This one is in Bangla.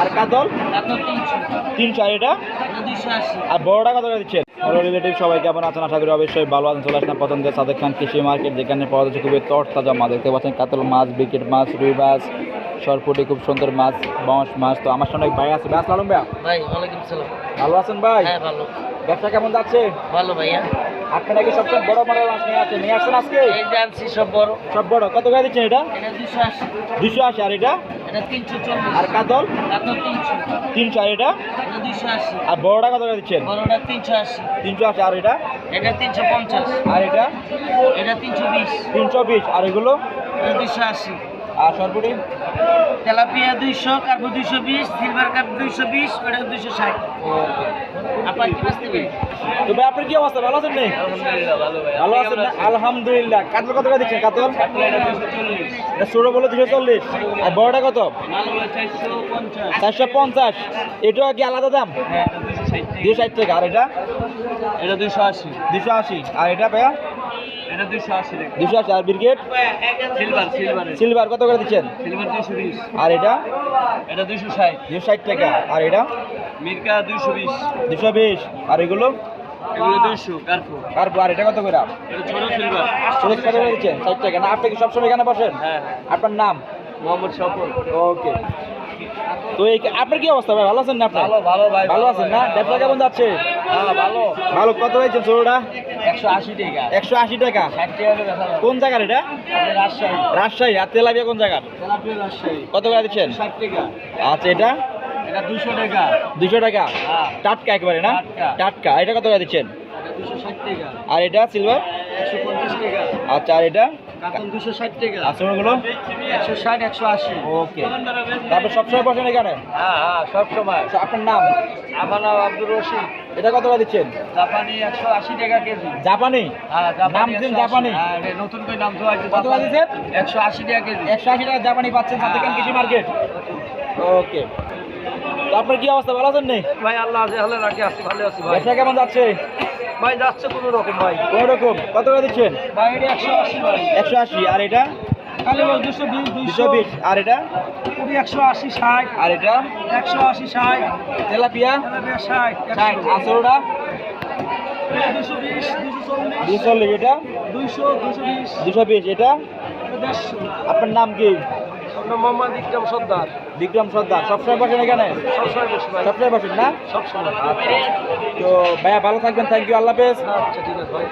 আর কাতল তিনশো আর এটা? আর বড়টা কত করে দিচ্ছেন? হ্যালো রিলেটিভ সবাই কেমন আছেন? আশা করি অবশ্যই ভালো আছেন। চলে আসেন পছন্দের সাদেক খান কৃষি মার্কেট যেখানে পাওয়া যাচ্ছে খুবই তরতাজা মাছ। দেখতে পাচ্ছেন কাতল মাছ বিকেট মাছ রুই মাছ সরপুটি খুব সুন্দর মাছ বাঁশ মাছ। তো আমার এক ভাই আছে। ভাই আসসালাম ভাইয়া। ভাই ওয়ালাইকুম সালাম। ভালো আছেন ভাই? হ্যাঁ ভালো। ব্যবসা কেমন যাচ্ছে? ভালো ভাইয়া। আপনারা কি সবচেয়ে বড় বড় মাছ নিয়ে আসছেন? নিয়ে আসছেন আজকে? এই সব বড়। সব বড়। কত করে দিচ্ছেন এটা? এটা দুশো আশি। দুশো আশি। আর এটা? এটা তিনশো চল্লিশ। আর কাতল? আপনার তিনশো। তিনশো আর এটা? এটা দুইশো আশি। আর বড়টা কত করে দিচ্ছেন? বড়টা তিনশো আশি। তিনশো আশি আর এটা? এটা তিনশো পঞ্চাশ। আর এটা? এটা তিনশো বিশ। তিনশো বিশ আর এগুলো? এটা দুইশো আশি। আর সরপুটি তেলাপিয়া দুইশো কার্পো দুইশো বিশ সিলভার কাপ দুইশো বিশ ওটা দুইশো ষাট। আপনার কি মাছ নেবে তো ভাই আপনার কি অবস্থা? ভালো আছেন ভালো ভাই। আছেন আলহামদুলিল্লাহ। কাতল কত করে দিচ্ছেন? কাতল? ষোলো বলে দুশো চল্লিশ। আর বড়টা কত? চারশো পঞ্চাশ। এটা কি আলাদা দাম? হ্যাঁ দুশো ষাট। টাকা। আর এটা? এটা দুশো আশি। দুশো আশি। আর এটা ভাইয়া? এটা দুশো আশি টাকা। আর ব্রিগেড? সিলভার কত করে দিচ্ছেন? আর এটা? এটা দুশো ষাট। দুশো ষাট টাকা। আর এটা? মির্কা দুশো বিশ। দুশো বিশ। আর এগুলো? এগুলো দুশো কার্পো। আর আর এটা কত করে? এটা ছোটো সিলভার ষোলো কত করে দিচ্ছেন ষাট টাকা। না আপনি কি সবসময় এখানে বসেন? হ্যাঁ আপনার নাম? মোহাম্মদ সফর ওকে। তো এই আপনার কি অবস্থা ভাই? ভালো আছেন না আপনি? ভালো ভালো ভাই ভালো আছেন না? ব্যবসা কেমন যাচ্ছে? হ্যাঁ ভালো। ভালো। কত হয়েছে ছোটটা একশো আশি টাকা। একশো আশি টাকা? কোন জায়গার এটা? রাজশাহী। রাজশাহী আর তেলাপিয়া কোন জায়গার? কত করে দিচ্ছেন? আচ্ছা এটা? দুশো টাকা। দুশো টাকা? হ্যাঁ। টাটকা একেবারে না? টাটকা। এটা কত করে দিচ্ছেন? আর এটা সিলভার আচ্ছা আর এটা? কাতল দুশো ষাট টাকা। আসনগুলো একশো ষাট একশো আশি। ওকে। তারপর সবসময় বসেন এখানে? হ্যাঁ হ্যাঁ সব সময় আচ্ছা, আপনার নাম? আমার নাম আব্দুর রশিদ। এটা কত করে দিচ্ছেন? জাপানি একশো আশি টাকা কেজি। জাপানি? হ্যাঁ নাম জাপানি। হ্যাঁ নতুন করে নাম তো আছে কত করে দিচ্ছেন? একশো আশি টাকা কেজি। একশো আশি টাকা জাপানি পাচ্ছেন সাথে কৃষি মার্কেট? ওকে। তো আপনার কি অবস্থা? ভালো আছেন নেই ভাই আল্লাহ আছে ভালো রাখি আছি ভালো আছি ভাই। কেমন যাচ্ছে? ভাই যাচ্ছে কোনো রকম ভাই? কোন রকম কত করে দিচ্ছেন? ভাই এটা একশো আশি ভাই। একশো আশি। আর এটা? বল দুশো বিশ দুশো বিশ। আর এটা? কুড়ি একশো আশি ষাট। আর এটা? একশো আশি ষাট। তেলাপিয়া? তেলাপিয়া ষাট। ষাট। দুশো বিশ দুশো চল্লিশ। এটা? দুইশো দুশো বিশ। দুশো বিশ এটা? আপনার নাম কি? মোহাম্মদ ইকরাম সর্দার। বিক্রম সর্দার। সবসময় বসেন এখানে? সবসময় বেশি ভাই। সবসময় বসেন না? সবসময়। আচ্ছা। তো ভাইয়া ভালো থাকবেন। থ্যাংক ইউ আল্লাহ হাফেজ। আচ্ছা ঠিক আছে ভাই।